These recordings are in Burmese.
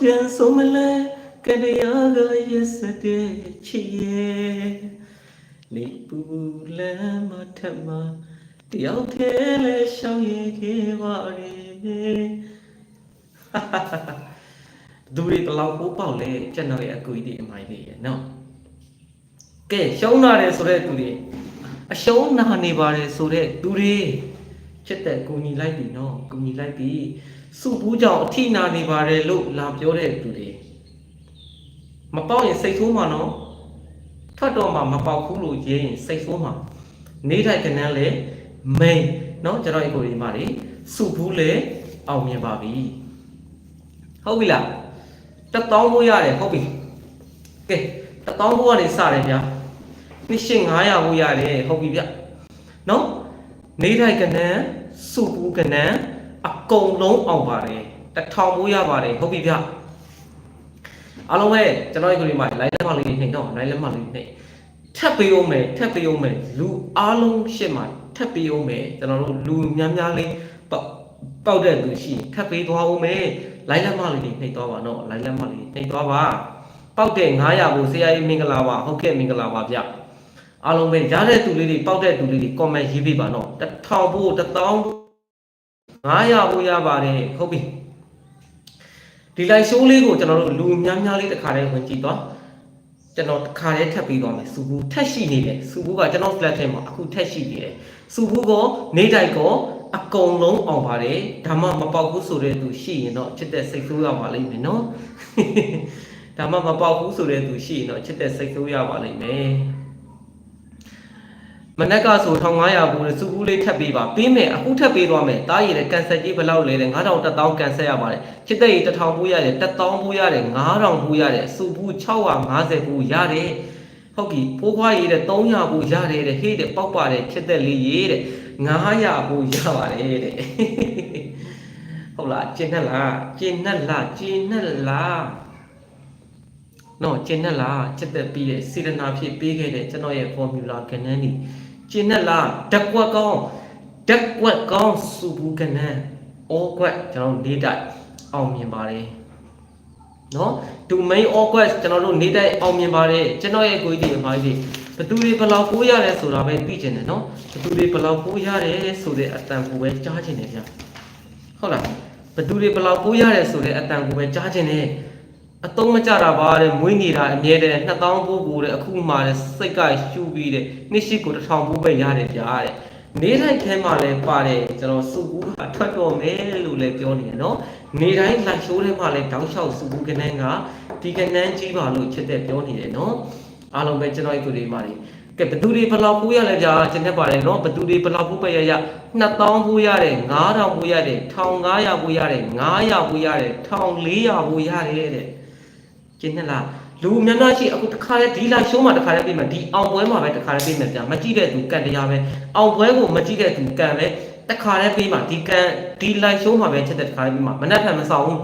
ပြန်ဆုံးမလဲကတရားကရက်စတဲ့ချီရဲ့နေပူလမ်းမထက်မှာတယောက်တည်းလဲရှောင်ရခဲ့ပါရဲ့သူတွေဘယ်လောက်ပိုးပေါက်လဲကျွန်တော်ရဲ့အကူကြီးဒီအမိုင်းလေးရဲ့နော်ကဲရှုံးလာတယ်ဆိုတဲ့သူတွေအရှုံးနာနေပါတယ်ဆိုတဲ့သူတွေချစ်တဲ့ကူညီလိုက်ပြီနော်ကူညီလိုက်ပြီ စုဘူးကြောင့်အထိနာနေပါတယ်လို့လာပြောတဲ့သူတွေမပေါက်ရင်စိတ်ဆိုးမှာနော်ထွက်တော့မှမပေါက်ဘူးလို့ရေးရင်စိတ်ဆိုးမှာနေထိုင်ကနန်းလေမိန်နော်ကျွန်တော်အကူကြီးမာတွေစုဘူးလေအောင်မြင်ပါပြီဟုတ်ပြီလားတက်တောင်းဖို့ရတယ်ဟုတ်ပြီကဲတက်တောင်းဖို့ကနေစတယ်ဗျာနှစ်ရှင်း900ဖို့ရတယ်ဟုတ်ပြီဗျနော်နေထိုင်ကနန်းစုပူးကနန်း အကုန်လုံးအောင်ပါတယ်တစ်ထောင်ဖို့ရပါတယ်ဟုတ်ပြီဗျအားလုံးပဲကျွန်တော်ဒီကိုဒီမှာ line လက်မလေးနှိမ့်တော့ line လက်မလေးနှိမ့်ထပ်ပေးအောင်မယ်ထပ်ပေးအောင်မယ်လူအားလုံးရှစ်မှာထပ်ပေးအောင်မယ်ကျွန်တော်တို့လူများများလေးပေါက်ပေါက်တဲ့သူရှိရင်ထပ်ပေးသွားအောင်မယ်လိုင်းလက်မလေးတွေနှိပ်သွားပါနော်လိုင်းလက်မလေးနှိပ်သွားပါပောက်တဲ့900ကိုဆရာကြီးမင်္ဂလာပါဟုတ်ကဲ့မင်္ဂလာပါဗျအားလုံးပဲရတဲ့သူလေးတွေပောက်တဲ့သူလေးတွေ comment ရေးပေးပါနော်တစ်ထောင်ဖို့တစ်သောင်းဖို့ 900ဖို့ရပါတယ်ဟုတ်ပြီဒီ live show လေးကိုကျွန်တော်တို့လူများများလေးတစ်ခါတည်းဝင်ကြည့်သွားကျွန်တော်တစ်ခါတည်းထပ်ပြီးသွားမယ်စူဘူးထက်ရှိနေတယ်စူဘူးကကျွန်တော် flat ထဲမှာအခုထက်ရှိနေတယ်စူဘူးကိုနေတိုက်ကိုအကုန်လုံးအောင်ပါတယ်ဒါမှမပေါက်ဘူးဆိုတဲ့သူရှိရင်တော့ချစ်တဲ့စိတ်ဆိုးရပါလိမ့်မယ်နော်ဒါမှမပေါက်ဘူးဆိုတဲ့သူရှိရင်တော့ချစ်တဲ့စိတ်ဆိုးရပါလိမ့်မယ် မနက်ကဆို1500ဘူးလေစူဘူးလေးထပ်ပေးပါပေးမယ်အခုထပ်ပေးသွားမယ်တားရည်လည်းကန်ဆယ်ကြီးဘယ်လောက်လဲလဲ9000 1000ကန်ဆယ်ရပါတယ်ချစ်တဲ့ကြီး1000ဘူးရတယ်1000ဘူးရတယ်9000ဘူးရတယ်စူဘူး650ဘူးရတယ်ဟုတ်ပြီဖိုးခွားရည်တဲ့300ဘူးရတယ်တဲ့ဟေးတဲ့ပေါက်ပါတယ်ချစ်တဲ့လေးရေးတဲ့900ဘူးရပါတယ်တဲ့ဟုတ်လားကျင်းနဲ့လားကျင်းနဲ့လားကျင်းနဲ့လားနော်ကျင်းနဲ့လားချက်သက်ပြီးတဲ့စေတနာဖြစ်ပေးခဲ့တဲ့ကျွန်တော်ရဲ့ formula ကဏ္ဍนี่ ကျင်းနဲ့လားဓာတ်ကွက်ကောင်းဓာတ်ကွက်ကောင်းစူဘူးကဏ္ဍအောကွက်ကျွန်တော်နေတိုက်အောင်မြင်ပါတယ်နော် domain all quest ကျွန်တော်တို့နေတိုက်အောင်မြင်ပါတယ်ကျွန်တော်ရဲ့ကိုကြီးဒီအမှားကြီးဘသူတွေဘယ်လောက်ကိုးရတယ်ဆိုတာပဲသိချင်တယ်နော်ဘသူတွေဘယ်လောက်ကိုးရတယ်ဆိုတဲ့အတန်ကိုပဲကြားချင်တယ်ဗျာဟုတ်လားဘသူတွေဘယ်လောက်ပိုးရတယ်ဆိုတဲ့အတန်ကိုပဲကြားခြင်းနဲ့ အတုံးမကြတာပါတဲ့မွေးနေတာအမြဲတမ်း2000ပိုးကိုတဲ့အခုမှတဲ့စိတ်ကရှူပြီးတဲ့နှစ်ရှိကို1000ပိုးပဲရတယ်ဗျာတဲ့နေတိုင်းခဲမှလည်းပါတယ်ကျွန်တော်စုဘူးကထွက်တော့မယ်လို့လည်းပြောနေတယ်နော်နေတိုင်းလိုက်ရှိုးထဲမှာလည်းတောင်းလျှောက်စုဘူးကနန်းကဒီကနန်းကြီးပါလို့ချက်တဲ့ပြောနေတယ်နော်အားလုံးပဲကျွန်တော်ဒီကိုလေးမှာနေကဲဘသူတွေဘယ်လောက်ပိုးရလဲဗျာကျင်နေပါတယ်နော်ဘသူတွေဘယ်လောက်ပိုးပဲရရ2000ပိုးရတယ်9000ပိုးရတယ်1500ပိုးရတယ်900ပိုးရတယ်1400ပိုးရတယ်တဲ့ ကျင်နေလားလူများများရှိအခုတခါလဲဒီလာရှိုးမှာတခါလဲပြင်မယ်ဒီအောင်ပွဲမှာပဲတခါလဲပြင်မယ်ဗျာမကြည့်တဲ့သူကန်တရားပဲအောင်ပွဲကိုမကြည့်တဲ့သူကန်ပဲတခါလဲပြင်မှာဒီကန်ဒီလိုက်ရှိုးမှာပဲချက်တဲ့တခါလဲပြင်မှာမနှက်ဖန်မဆောင်ဘူး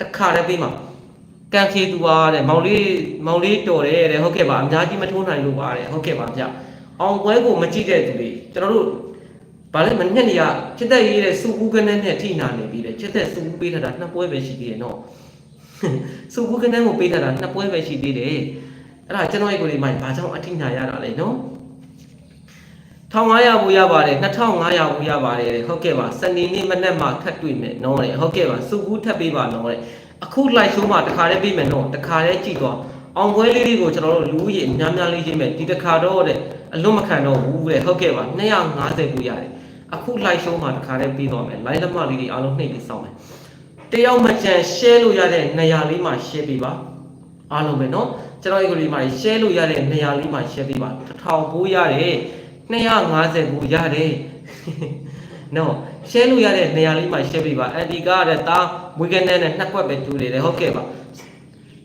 တခါလဲပြင်မှာကန်ခေသူပါတဲ့မောင်လေးမောင်လေးတော်တယ်တဲ့ဟုတ်ကဲ့ပါအများကြီးမထိုးနိုင်လို့ပါတဲ့ဟုတ်ကဲ့ပါဗျာအောင်ပွဲကိုမကြည့်တဲ့သူတွေကျွန်တော်တို့ဗာလဲမညက်နေရချက်တဲ့ရေးတဲ့စူဦးကနဲ့နဲ့ထိနာနေပြီတဲ့ချက်တဲ့စူဦးပေးထားတာနှစ်ပွဲပဲရှိသေးတယ်နော် စုဘူးကနန်းကိုပေးထားတာနှစ်ပွဲပဲရှိသေးတယ်အဲ့ဒါကျွန်တော်ရဲ့ကိုယ်လေးမိုင်းဘာကြောင့်အထိနာရတာလဲနော်1500ဘူးရပါတယ်2500ဘူးရပါတယ်တဲ့ဟုတ်ကဲ့ပါစနေနေ့မနက်မှထပ်တွေ့မယ်နော်တဲ့ဟုတ်ကဲ့ပါစုဘူးထပ်ပေးပါနော်တဲ့အခုလိုက်ရှိုးမှာတခါတည်းပေးမယ်နော်တခါတည်းကြည့်သွားအောင်ပွဲလေးတွေကိုကျွန်တော်တို့လူဦးရေများများလေးရေးမယ်ဒီတခါတော့တဲ့အလွတ်မခံတော့ဘူးတဲ့ဟုတ်ကဲ့ပါ250ဘူးရတယ်အခုလိုက်ရှိုးမှာတခါတည်းပေးသွားမယ်လိုင်းလက်မလေးတွေအားလုံးနှိပ်ပြီးစောင်းမယ် တယောက်မကြံ share လို့ရတဲ့နေရာလေးမှာ share ပေးပါအားလုံးပဲเนาะကျွန်တော်ဒီကိုလေးမှာ share လို့ရတဲ့နေရာလေးမှာ share ပေးပါ1000ဘိုးရတယ်250ဘိုးရတယ်เนาะ share လို့ရတဲ့နေရာလေးမှာ share ပေးပါအန်ဒီကားတဲ့တာဝီကန်နဲ့နှစ်ခွက်ပဲတူတယ်တဲ့ဟုတ်ကဲ့ပါ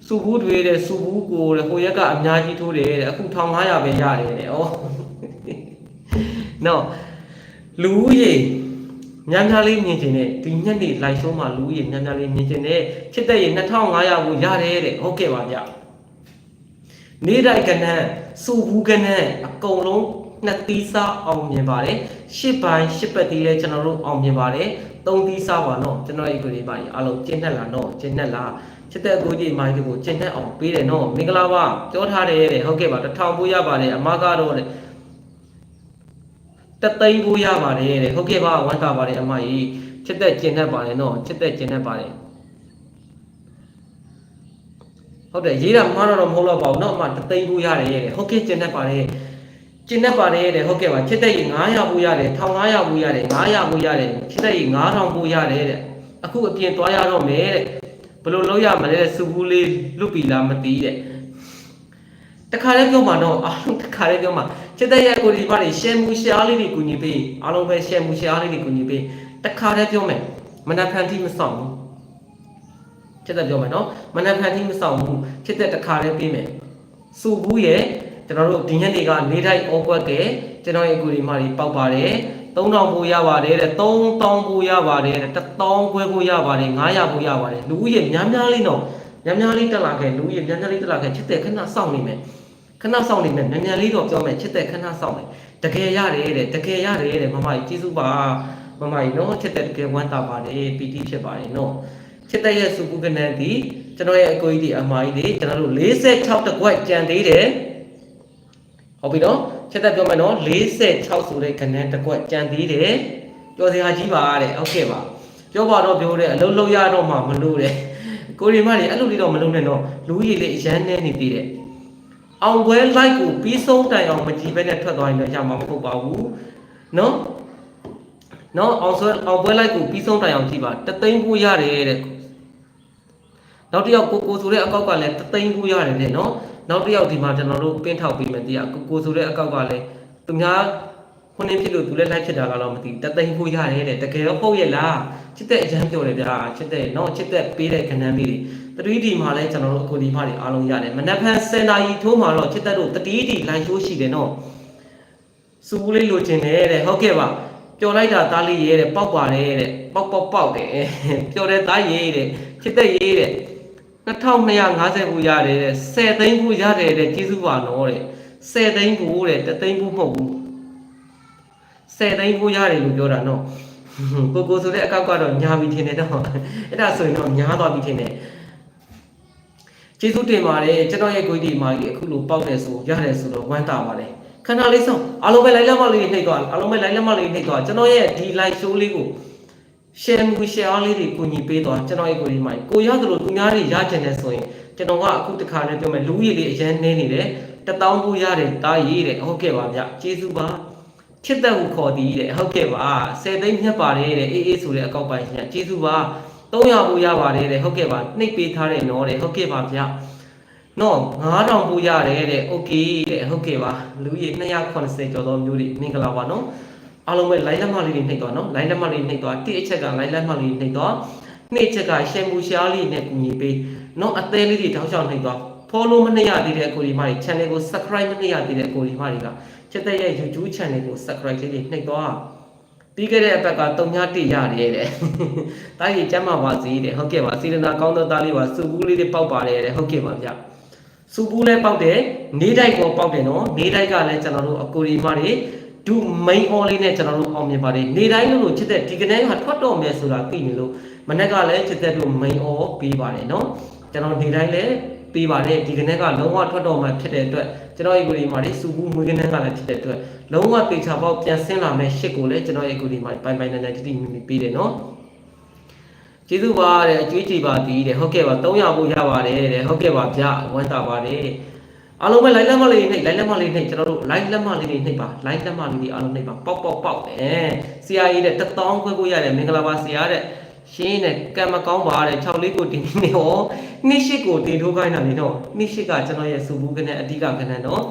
စုဘူးတွေတဲ့စုဘူးကိုတဲ့ဟိုရက်ကအများကြီးထိုးတယ်တဲ့အခု1500ပဲရတယ်တဲ့ဩ เนาะလူဦးရေ များများလေးမြင်ကျင်တဲ့ဒီညက်နေလိုက်ရှုံးမှာလူဦးရေများများလေးမြင်ကျင်တဲ့ချစ်တဲ့ရေ2500ကိုရတယ်တဲ့ဟုတ်ကဲ့ပါဗျနေတိုက်ကနန်းစူဘူးကနန်းအကုန်လုံးနှစ်သီးစားအောင်မြင်ပါတယ်ရှစ်ပိုင်းရှစ်ပတ်သီးလည်းကျွန်တော်တို့အောင်မြင်ပါတယ်သုံးသီးစားပါတော့ကျွန်တော်ဒီကိုလေးပါအားလုံးကျင်းနဲ့လာတော့ကျင်းနဲ့လာချစ်တဲ့အကိုကြီးမိုင်းကိုကျင့်တတ်အောင်ပေးတယ်နော်မင်္ဂလာပါပြောထားတယ်တဲ့ဟုတ်ကဲ့ပါတစ်ထောင်ပို့ရပါတယ်အမကတော့တဲ့ တသိန်းဖို့ရပါတယ်တဲ့ဟုတ်ကဲ့ပါဝမ်းသာပါတယ်အမကြီးချစ်သက်ကျင်တတ်ပါတယ်နော်ချစ်သက်ကျင်တတ်ပါတယ်ဟုတ်တယ်ရေးတာမှားတော့မဟုတ်တော့ပါဘူးနော်အမတသိန်းဖို့ရတယ်တဲ့ဟုတ်ကဲ့ကျင်တတ်ပါတယ်ကျင်တတ်ပါတယ်တဲ့ဟုတ်ကဲ့ပါချစ်သက်ရေ900ဖို့ရတယ်1500ဖို့ရတယ်900ဖို့ရတယ်ချစ်သက်ရေ9000ဖို့ရတယ်တဲ့အခုအပြင်သွားရတော့မယ်တဲ့ဘလို့လောက်ရမလဲစူဘူးလေးလွတ်ပြီလားမသိတဲ့တခါလေးပြောမှတော့အားလုံးတခါလေးပြောမှ စစ်တဲ့ရဲ့ကိုဒီပါတွေရှယ်မူရှားလေးတွေကူညီပေးအားလုံးပဲရှယ်မူရှားလေးတွေကူညီပေးတခါလေးပြောမယ်မနက်ဖြန်တိမဆောင်ဘူးစစ်တဲ့ပြောမယ်နော်မနက်ဖြန်တိမဆောင်ဘူးစစ်တဲ့တခါလေးပေးမယ်စူဘူးရဲ့ကျွန်တော်တို့ဒီညနေကနေတိုင်းအောကွက်ကကျွန်တော်ရဲ့ကိုဒီမာတွေပေါက်ပါတယ်3000ပို့ရပါတယ်တဲ့3000ပို့ရပါတယ်တဲ့1000ခွဲပို့ရပါတယ်900ပို့ရပါတယ်လူဦးရေများများလေးနော်များများလေးတက်လာခဲ့လူဦးရေများများလေးတက်လာခဲ့ချစ်တဲ့ခဏစောင့်နေမယ် ခဏစောင့်နေမယ်မြန်မြန်လေးတော့ပြောမယ်ချစ်တဲ့ခဏစောင့်မယ်တကယ်ရတယ်တဲ့တကယ်ရတယ်တဲ့မမကြီးကျေးဇူးပါမမကြီးနော်ချစ်တဲ့တကယ်ဝမ်းသာပါတယ်ပီတိဖြစ်ပါတယ်နော်ချစ်တဲ့ရဲ့စုပုကနန်ဒီကျွန်တော်ရဲ့အကိုကြီးဒီအမကြီးတွေကျွန်တော်တို့46တကွက်ကြံသေးတယ်ဟုတ်ပြီနော်ချက်သက်ပြောမယ်နော်46ဆိုတဲ့ခဏတစ်ကွက်ကြံသေးတယ်ပြောစရာကြီးပါတဲ့ဟုတ်ကဲ့ပါပြောပါတော့ပြောတဲ့အလုံးလုံးရတော့မှမလို့တဲ့ကိုရီမတွေအဲ့လိုလေးတော့မလုံးနဲ့တော့လူကြီးလေးအရန်နေနေသေးတယ် အောင်ပွဲလိုက်ကိုပြီးဆုံးတိုင်အောင်မကြည့်ဘဲနဲ့ထွက်သွားရင်တော့ရမှာမဟုတ်ပါဘူးနော်နော်အောင်ဆွဲအောင်ပွဲလိုက်ကိုပြီးဆုံးတိုင်အောင်ကြည့်ပါတသိန်းဘူးရတယ်တဲ့နောက်တစ်ယောက်ကိုကိုဆိုတဲ့အကောက်ကလည်းတသိန်းဘူးရတယ်တဲ့နော်နောက်တစ်ယောက်ဒီမှာကျွန်တော်တို့ပင်းထောက်ပြီးမယ်တရားကိုကိုဆိုတဲ့အကောက်ကလည်းသူများ ခုနှစ်ဖြစ်လို့သူလည်းလိုက်ဖြစ်တာလားတော့မသိဘူးတသိန်းဘူးရတယ်တဲ့တကယ်တော့ဟုတ်ရဲ့လားချစ်တဲ့အရန်ပြောတယ်ဗျာချစ်တဲ့နော်ချစ်တဲ့ပေးတဲ့ခဏန်းလေးတွေတတိဒီမှာလည်းကျွန်တော်တို့အခုဒီမှာတွေအားလုံးရတယ်မနက်ဖြန်7နာရီထိုးမှာတော့ချစ်တဲ့တို့တတိဒီလိုင်းရှိုးရှိတယ်နော်စူဘူးလေးလိုချင်တယ်တဲ့ဟုတ်ကဲ့ပါပျော်လိုက်တာသားလေးရဲတဲ့ပေါက်ပါတယ်တဲ့ပေါက်ပေါက်ပေါက်တယ်ပျော်တဲ့သားရေးတဲ့ချစ်တဲ့ရေးတဲ့2250ဘူးရတယ်တဲ့10သိန်းဘူးရတယ်တဲ့ကျေးဇူးပါနော်တဲ့10သိန်းဘူးတဲ့တသိန်းဘူးမဟုတ်ဘူး 10သိန်းဘူးရတယ်လို့ပြောတာနော်ကိုကိုဆိုတဲ့အကောက်ကတော့ညာပြီထင်တယ်တော့အဲ့ဒါဆိုရင်တော့ညာသွားပြီထင်တယ်ကျေးဇူးတင်ပါတယ်ကျွန်တော်ရဲ့ကိုကြီးဒီမာကြီးအခုလိုပေါက်တယ်ဆိုရတယ်ဆိုတော့ဝမ်းသာပါတယ်ခဏလေးဆုံးအားလုံးပဲလိုက်လက်မလေးနှိပ်သွားအားလုံးပဲလိုက်လက်မလေးနှိပ်သွားကျွန်တော်ရဲ့ဒီ live show လေးကို share မှု share အားလေးတွေကိုညီပေးသွားကျွန်တော်ရဲ့ကိုဒီမိုင်းကိုရတယ်လို့သူများတွေရကျင်တယ်ဆိုရင်ကျွန်တော်ကအခုတခါနဲ့ပြောမယ်လူကြီးလေးအရန်နေနေတယ်တပေါင်းဘူးရတယ်တားရေးတဲ့ဟုတ်ကဲ့ပါဗျကျေးဇူးပါ ချစ်တဲ့ဟူခေါ်သည်တဲ့ဟုတ်ကဲ့ပါ10သိန်းမြတ်ပါတယ်တဲ့အေးအေးဆိုတဲ့အကောက်ပိုင်ရှင်ကျေးဇူးပါ300ဘူးရပါတယ်တဲ့ဟုတ်ကဲ့ပါနှိပ်ပေးထားတဲ့နော်တဲ့ဟုတ်ကဲ့ပါဗျနော်9000ဘူးရတယ်တဲ့โอเคတဲ့ဟုတ်ကဲ့ပါလူကြီး280ကျော်သောမျိုးတွေမင်္ဂလာပါနော် အားလုံးပဲ line လက်မလေးတွေနှိပ်သွားနော် line လက်မလေးနှိပ်သွားတိအချက်က line လက်မလေးနှိပ်သွားနှစ်ချက်ကရှယ်မူရှားလေးနဲ့ကူညီပေးနော်အသေးလေးတွေတောက်ချောင်းနှိပ်သွား follow မနှိပ်ရသေးတဲ့အကိုဒီမတွေ channel ကို subscribe မနှိပ်ရသေးတဲ့အကိုဒီမတွေက ချက်တဲ့ရဲ့ YouTube channel ကို subscribe လေးတွေနှိပ်သွားပြီးခဲ့တဲ့အပတ်ကတုံညာတိရတယ်တဲ့။တာကြီးကျမ်းမာပါစေတဲ့ဟုတ်ကဲ့ပါစေတနာကောင်းသောသားလေးပါစုဘူးလေးတွေပေါက်ပါတယ်တဲ့ဟုတ်ကဲ့ပါဗျ။စုဘူးလည်းပေါက်တယ်နေတိုက်ကောပေါက်တယ်နော်နေတိုက်ကလည်းကျွန်တော်တို့အကိုဒီမတွေဒု main on လေးနဲ့ကျွန်တော်တို့အောင်မြင်ပါတယ်နေတိုင်းလို့လို့ချစ်တဲ့ဒီကနေ့ကထွက်တော့မယ်ဆိုတာသိနေလို့မနေ့ကလည်းချစ်တဲ့တို့ main on ပေးပါတယ်နော်ကျွန်တော်နေတိုင်းလည်းပေးပါတယ်ဒီကနေ့ကလုံးဝထွက်တော့မှဖြစ်တဲ့အတွက် ကျွန်တော်ရဲ့ကိုဒီမှာလေးစူဘူးမွေးကနေ့ကလည်းဖြစ်တဲ့အတွက်လုံးဝတေချာပေါက်ပြန်ဆင်းလာမဲ့ရှစ်ကိုလည်းကျွန်တော်ရဲ့ကိုဒီမှာပိုင်ပိုင်နိုင်နိုင်တိတိမိမိပေးတယ်နော်ကျေးဇူးပါတဲ့အကျွေးကြည်ပါသည်တဲ့ဟုတ်ကဲ့ပါ300ဖို့ရပါတယ်တဲ့ဟုတ်ကဲ့ပါဗျဝမ်းသာပါတယ်အားလုံးပဲ line လက်မလေးနှိပ် line လက်မလေးနှိပ်ကျွန်တော်တို့ line လက်မလေးတွေနှိပ်ပါ line လက်မလေးတွေအားလုံးနှိပ်ပါပေါက်ပေါက်ပေါက်အဲဆရာကြီးတဲ့1000ခွဲကိုရတယ်မင်္ဂလာပါဆရာတဲ့ ရှင်းနဲ့ကံမကောင်းပါတဲ့6လေးကိုတင်နေဟောနှစ်ရှိကိုတင်ထိုးခိုင်းတာလေတော့နှစ်ရှိကကျွန်တော်ရဲ့စူဘူးကနဲ့အဓိကကနဲ့တော့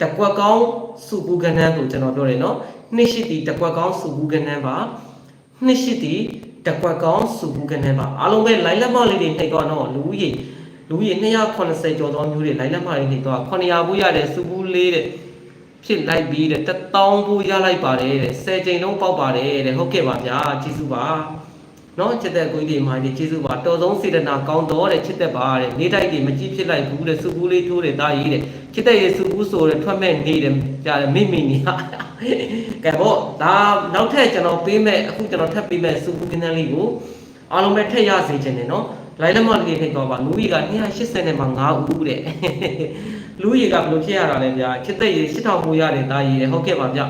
တကွက်ကောင်းစူဘူးကနဲ့ကိုကျွန်တော်ပြောတယ်နော်နှစ်ရှိတီတကွက်ကောင်းစူဘူးကနဲ့ပါနှစ်ရှိတီတကွက်ကောင်းစူဘူးကနဲ့ပါအားလုံးပဲ line လက်မလေးတွေနှိပ်တော့တော့လူကြီးလူကြီး280ကျော်သောမျိုးတွေလိုက်လက်မှတွေနေတော့900ဘူးရတဲ့စူဘူးလေးတဲ့ဖြစ်လိုက်ပြီးတဲ့1000ဘူးရလိုက်ပါတယ်တဲ့10ချိန်လုံးပေါက်ပါတယ်တဲ့ဟုတ်ကဲ့ပါဗျာကျေးဇူးပါ နော်ချစ်တဲ့ကိုကြီးတွေမှာဒီကျေးဇူးပါတော်ဆုံးစေတနာကောင်းတော့တဲ့ချစ်တဲ့ပါတဲ့နေတိုက်တွေမကြည့်ဖြစ်လိုက်ဘူးတဲ့စူဘူးလေးထိုးတယ်တာကြီးတဲ့ချစ်တဲ့ရဲ့စူဘူးဆိုတဲ့ထွက်မဲ့နေတယ်ကြားတယ်မိမိနေဟာကဲပေါ့ဒါနောက်ထပ်ကျွန်တော်ပေးမဲ့အခုကျွန်တော်ထပ်ပေးမဲ့စူဘူးကင်းတန်းလေးကိုအားလုံးပဲထည့်ရစေချင်တယ်နော်လိုက်လက်မလေးထိတ်သွားပါလူကြီးက280နဲ့မှ9ဦးတဲ့လူကြီးကဘယ်လိုဖြစ်ရတာလဲဗျာချစ်တဲ့ရေ8000ပိုးရတယ်တာကြီးတယ်ဟုတ်ကဲ့ပါဗျ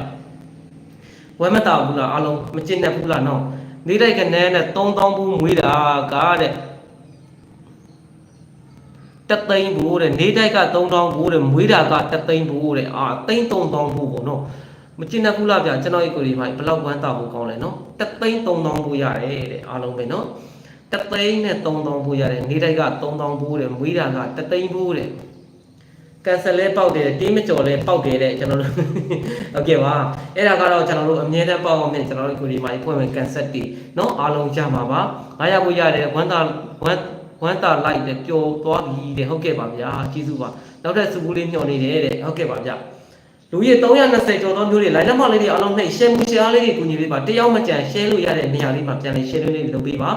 ဝဲမတာဘူးလားအလုံးမကျင့်တတ်ဘူးလားနော် နေတိုက်ကနဲနဲ့3000ဘူးမွေးတာကတဲ့တသိန်းဘူးတဲ့နေတိုက်က3000ဘူးတဲ့မွေးတာကတသိန်းဘူးတဲ့အာသိန်း3000ဘူးပေါ့နော်မကျင့်တတ်ဘူးလားဗျာကျွန်တော်ရဲ့ကိုယ်ဒီမှာဘယ်လောက်ဝမ်းသာဖို့ကောင်းလဲနော်တသိန်း3000ဘူးရတယ်တဲ့အားလုံးပဲနော်တသိန်းနဲ့3000ဘူးရတယ်နေတိုက်က3000ဘူးတယ်မွေးတာကတသိန်းဘူးတယ် ကန်ဆယ်လဲပေါက်တယ်တင်းမကြော်လဲပေါက်တယ်တဲ့ကျွန်တော်တို့ဟုတ်ကဲ့ပါအဲ့ဒါကတော့ကျွန်တော်တို့အမြဲတမ်းပေါက်အောင်မြင်ကျွန်တော်တို့ကိုဒီမှာဖွင့်မယ်ကန်ဆက်တီเนาะအားလုံးကြမှာပါ900ဘူးရတယ်ဝမ်းသာဝမ်းဝမ်းသာလိုက်တယ်ပျော်သွားပြီတဲ့ဟုတ်ကဲ့ပါဗျာကျေးဇူးပါနောက်ထပ်စပူးလေးညှော်နေတယ်တဲ့ဟုတ်ကဲ့ပါဗျာလူကြီး320ကျော်သောမျိုးတွေ line နံပါတ်လေးတွေအားလုံးနှိပ် share မှု share လေးတွေကူညီပေးပါတယောက်မကြံ share လို့ရတဲ့နေရာလေးမှာပြန်လေး share လေးတွေလုပ်ပေးပါ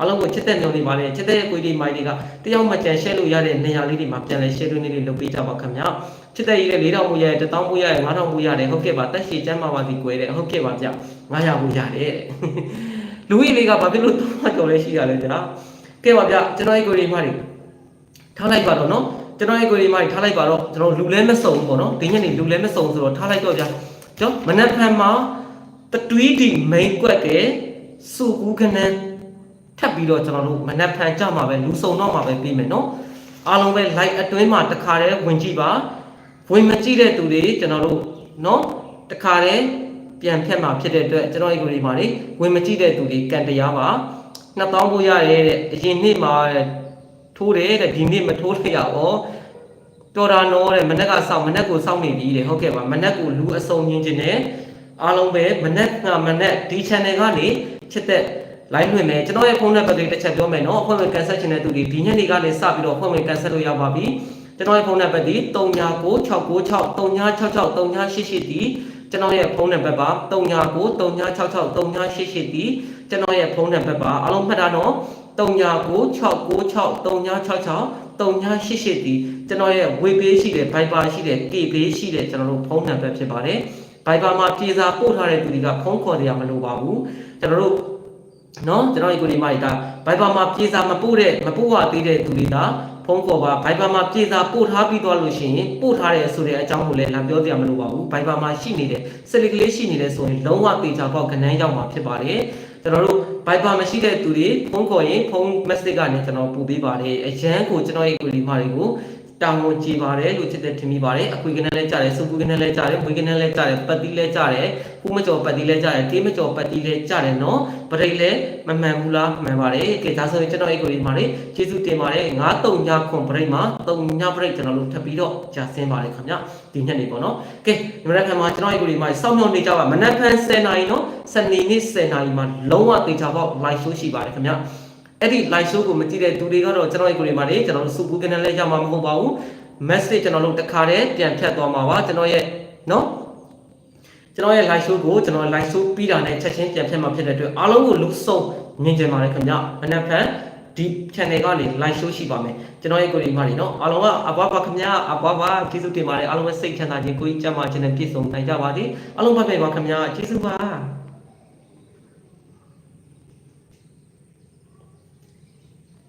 အားလုံးကိုချစ်တဲ့ညောင်နေပါလေချစ်တဲ့ကိုကြီးမိုင်းတွေကတယောက်မှကြံရှဲလို့ရတဲ့နေရာလေးတွေမှာပြန်လဲရှဲတွင်းလေးတွေလုပ်ပေးကြပါခင်ဗျာချစ်တဲ့ကြီးတဲ့4000ဘူးရတယ်1000ဘူးရတယ်9000ဘူးရတယ်ဟုတ်ကဲ့ပါတက်ရှိကျမ်းပါပါဒီကွယ်တဲ့ဟုတ်ကဲ့ပါဗျ900ဘူးရတယ်လူကြီးလေးကဘာဖြစ်လို့တော့တော်လဲရှိရလဲဗျာကဲပါဗျကျွန်တော်ရဲ့ကိုကြီးမိုင်းတွေထားလိုက်ပါတော့နော်ကျွန်တော်ရဲ့ကိုကြီးမိုင်းထားလိုက်ပါတော့ကျွန်တော်လူလဲမစုံဘူးပေါ့နော်ဒီညနေလူလဲမစုံဆိုတော့ထားလိုက်တော့ဗျာကျွန်တော်မနက်ဖြန်မှာတတွီးဒီ main ကွက်ကဲစုကူးခနန်း ထပ်ပြီးတော့ကျွန်တော်တို့မနက်ဖြန်ကြမှာပဲလူစုံတော့မှာပဲပြီးမယ်နော်အားလုံးပဲ live အတွင်းမှာတခါတည်းဝင်ကြည့်ပါဝင်မကြည့်တဲ့သူတွေကျွန်တော်တို့နော်တခါတည်းပြန်ဖြတ်မှာဖြစ်တဲ့အတွက်ကျွန်တော်ဒီကိုဒီမှာနေဝင်မကြည့်တဲ့သူတွေကန်တရားပါ2000ပို့ရတယ်တဲ့အရင်နှစ်မှာထိုးတယ်တဲ့ဒီနှစ်မထိုးလိုက်ရအောင်တော်တာနော်တဲ့မနက်ကစောင့်မနက်ကိုစောင့်နေပြီတဲ့ဟုတ်ကဲ့ပါမနက်ကိုလူအစုံညင်းခြင်းနဲ့အားလုံးပဲမနက်ကမနက်ဒီ channel ကနေချစ်တဲ့ line လွှင့်မယ်ကျွန်တော်ရဲ့ဖုန်းနံပါတ်လေးတစ်ချက်ပြောမယ်နော်အဖွဲ့ဝင် cancel ချင်တဲ့သူတွေဒီညနေကလည်းစပြီးတော့အဖွဲ့ဝင် cancel လို့ရပါပြီကျွန်တော်ရဲ့ဖုန်းနံပါတ်ဒီ399696 3966 3988ဒီကျွန်တော်ရဲ့ဖုန်းနံပါတ်ပါ399366 3988ဒီကျွန်တော်ရဲ့ဖုန်းနံပါတ်ပါအားလုံးမှတ်တာနော်399696 3966 3988ဒီကျွန်တော်ရဲ့ web page ရှိတယ် Viber ရှိတယ် K page ရှိတယ်ကျွန်တော်တို့ဖုန်းနံပါတ်ဖြစ်ပါတယ် Viber မှာပြေစာပို့ထားတဲ့သူတွေကဖုန်းခေါ်ကြရမလိုပါဘူးကျွန်တော်တို့ နော်ကျွန်တော်ဒီကိုဒီမိုက်တာဘိုင်ဘာမှာပြေစာမပို့တဲ့မပို့ရသေးတဲ့သူတွေကဖုန်းခေါ်ပါဘိုင်ဘာမှာပြေစာပို့ထားပြီးသွားလို့ရှိရင်ပို့ထားတယ်ဆိုတဲ့အကြောင်းကိုလည်းလာပြောပြမလို့ပါဘူးဘိုင်ဘာမှာရှိနေတဲ့စလစ်ကလေးရှိနေတယ်ဆိုရင်လုံးဝတေချာပေါက်ကနန်းရောက်မှာဖြစ်ပါတယ်ကျွန်တော်တို့ဘိုင်ဘာမရှိတဲ့သူတွေဖုန်းခေါ်ရင်ဖုန်း message ကနေကျွန်တော်ပို့ပေးပါတယ်အရန်ကိုကျွန်တော်ရဲ့ကိုဒီမိုက်တွေကို တောင်းဝန်ကြည်ပါတယ်လို့ချစ်တဲ့ထင်မိပါတယ်အခွေကနန်းလဲကြားတယ်စုကူကနန်းလဲကြားတယ်ဝေကနန်းလဲကြားတယ်ပတ်တီးလဲကြားတယ်ကူမကျော်ပတ်တီးလဲကြားတယ်တေးမကျော်ပတ်တီးလဲကြားတယ်နော်ပရိတ်လဲမမှန်ဘူးလားမှန်ပါတယ်ကဲဒါဆိုရင်ကျွန်တော်အဲ့ကိုဒီမှာလေကျေးဇူးတင်ပါတယ်9တုံညခွန်ပရိတ်မှာတုံညပရိတ်ကျွန်တော်တို့ထပ်ပြီးတော့ကြာဆင်းပါတယ်ခင်ဗျဒီညနေပေါ့နော်ကဲဒီမနက်ဖြန်မှာကျွန်တော်အဲ့ကိုဒီမှာစောင့်မျှော်နေကြပါမနက်ဖြန်10နာရီနော်စနေနေ့10နာရီမှာလုံးဝတေချာပေါက် live show ရှိပါတယ်ခင်ဗျ အဲ့ဒီ live show ကိုမကြည့်တဲ့သူတွေကတော့ကျွန်တော်ရဲ့ကိုယ်တွေမှာလေကျွန်တော်တို့စုပူကနေလဲရမှာမဟုတ်ပါဘူး message ကျွန်တော်တို့တခါတည်းပြန်ဖြတ်သွားမှာပါကျွန်တော်ရဲ့နော်ကျွန်တော်ရဲ့ live show ကိုကျွန်တော် live show ပြီးတာနဲ့ချက်ချင်းပြန်ဖြတ်မှာဖြစ်တဲ့အတွက်အားလုံးကိုလူစုံမြင်ကြပါရခင်ဗျမနက်ဖြန်ဒီ channel ကနေ live show ရှိပါမယ်ကျွန်တော်ရဲ့ကိုယ်ဒီမှာနေနော်အားလုံးကအဘွားပါခင်ဗျအဘွားပါကျေးဇူးတင်ပါတယ်အားလုံးပဲစိတ်ချမ်းသာခြင်းကိုယ်ကြီးကျန်းမာခြင်းနဲ့ပြည့်စုံနိုင်ကြပါစေအားလုံးပဲပါခင်ဗျကျေးဇူးပါ